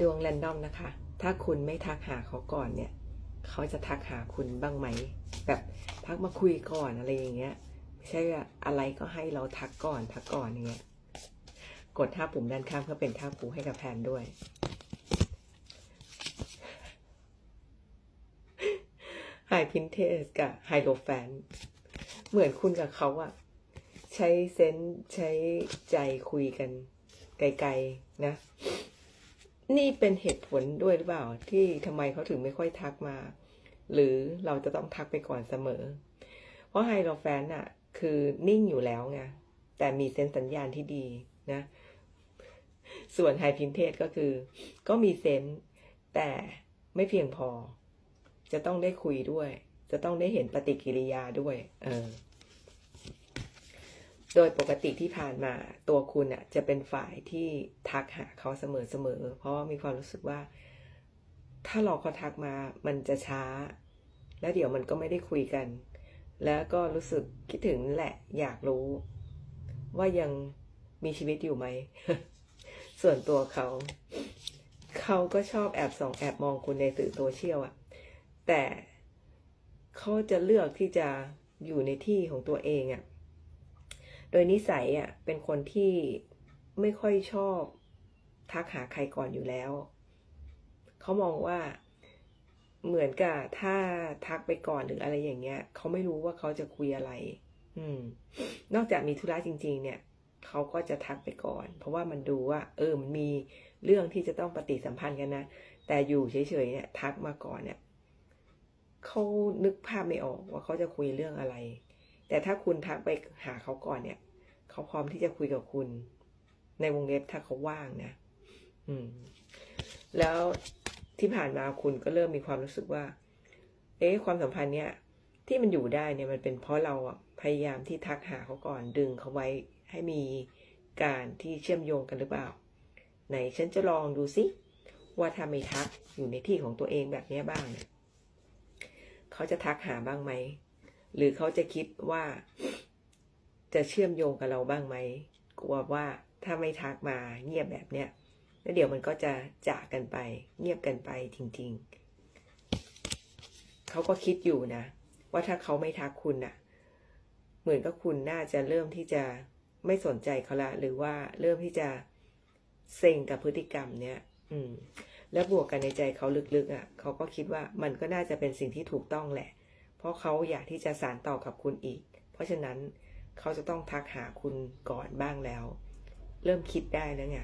ดวงแรนดอมนะคะ ถ้าคุณไม่ทักหาเขาก่อนเนี่ย เขาจะทักหาคุณบ้างไหม แบบทักมาคุยก่อนอะไรอย่างเงี้ย ไม่ใช่ว่าอะไรก็ให้เราทักก่อนทักก่อนอย่างเงี้ย กดท่าปุ่มด้านข้างเพื่อเป็นท่าปูให้กับแพนด้วยไฮพินเทสกับไฮโ o แฟน เหมือนคุณกับเขาอะใช้เซนส์ใช้ใจคุยกันไกลๆนะ นี่เป็นเหตุผลด้วยหรือเปล่า ที่ทำไมเขาถึงไม่ค่อยทักมา หรือเราจะต้องทักไปก่อนเสมอ เพราะไฮโ o แฟนอะคือนิ่งอยู่แล้วไงแต่มีเซนสัญญาณที่ดีนะ ส่วนไฮพินเทสก็คือ ก็มีเซนแต่ไม่เพียงพอ จะต้องได้คุยด้วย จะต้องได้เห็นปฏิกิริยาด้วย เออ โดยปกติที่ผ่านมาตัวคุณอะจะเป็นฝ่ายที่ทักหาเขาเสมอๆ เพราะมีความรู้สึกว่า ถ้ารอเขาทักมามันจะช้า แล้วเดี๋ยวมันก็ไม่ได้คุยกัน แล้วก็รู้สึกคิดถึงแหละอยากรู้ ว่ายังมีชีวิตอยู่ไหม ส่วนตัวเขา เขาก็ชอบแอบส่องแอบมองคุณในสื่อโซเชียลอะแต่เขาจะเลือกที่จะอยู่ในที่ของตัวเองอะ โดยนิสัยอะเป็นคนที่ไม่ค่อยชอบทักหาใครก่อนอยู่แล้ว เขามองว่าเหมือนกับถ้าทักไปก่อนหรืออะไรอย่างเงี้ย เขาไม่รู้ว่าเขาจะคุยอะไร อืม นอกจากมีธุระจริง ๆ เนี่ย เขาก็จะทักไปก่อน เพราะว่ามันดูว่า เออมันมีเรื่องที่จะต้องปฏิสัมพันธ์กันนะ แต่อยู่เฉยๆเนี่ย ทักมาก่อนเนี่ย เขานึกภาพไม่ออกว่าเขาจะคุยเรื่องอะไร แต่ถ้าคุณทักไปหาเขาก่อนเนี่ย เขาพร้อมที่จะคุยกับคุณ ในวงเล็บถ้าเขาว่างนะอืม แล้วที่ผ่านมาคุณก็เริ่มมีความรู้สึกว่า เอ๊ะความสัมพันธ์เนี่ยที่มันอยู่ได้เนี่ยมันเป็นเพราะเราพยายามที่ทักหาเขาก่อนดึงเขาไว้ให้มีการที่เชื่อมโยงกันหรือเปล่าไหนฉันจะลองดูสิว่าถ้าไม่ทักอยู่ในที่ของตัวเองแบบนี้บ้างเนี่ยเขาจะทักหาบ้างไหม หรือเขาจะคิดว่า จะเชื่อมโยงกับเราบ้างไหมกลัวว่าถ้าไม่ทักมาเงียบแบบเนี้ยแล้วเดี๋ยวมันก็จะจากกันไป เงียบกันไปจริง ๆเขาก็คิดอยู่นะ ว่าถ้าเขาไม่ทักคุณน่ะ เหมือนกับคุณน่าจะเริ่มที่จะไม่สนใจเขาละ หรือว่าเริ่มที่จะเซ็งกับพฤติกรรมเนี้ยอืม แล้วบวกกันในใจเขาลึกๆอะเขาก็คิดว่ามันก็น่าจะเป็นสิ่งที่ถูกต้องแหละ เพราะเขาอยากที่จะสานต่อกับคุณอีก เพราะฉะนั้นเขาจะต้องทักหาคุณก่อนบ้างแล้ว เริ่มคิดได้แล้วไง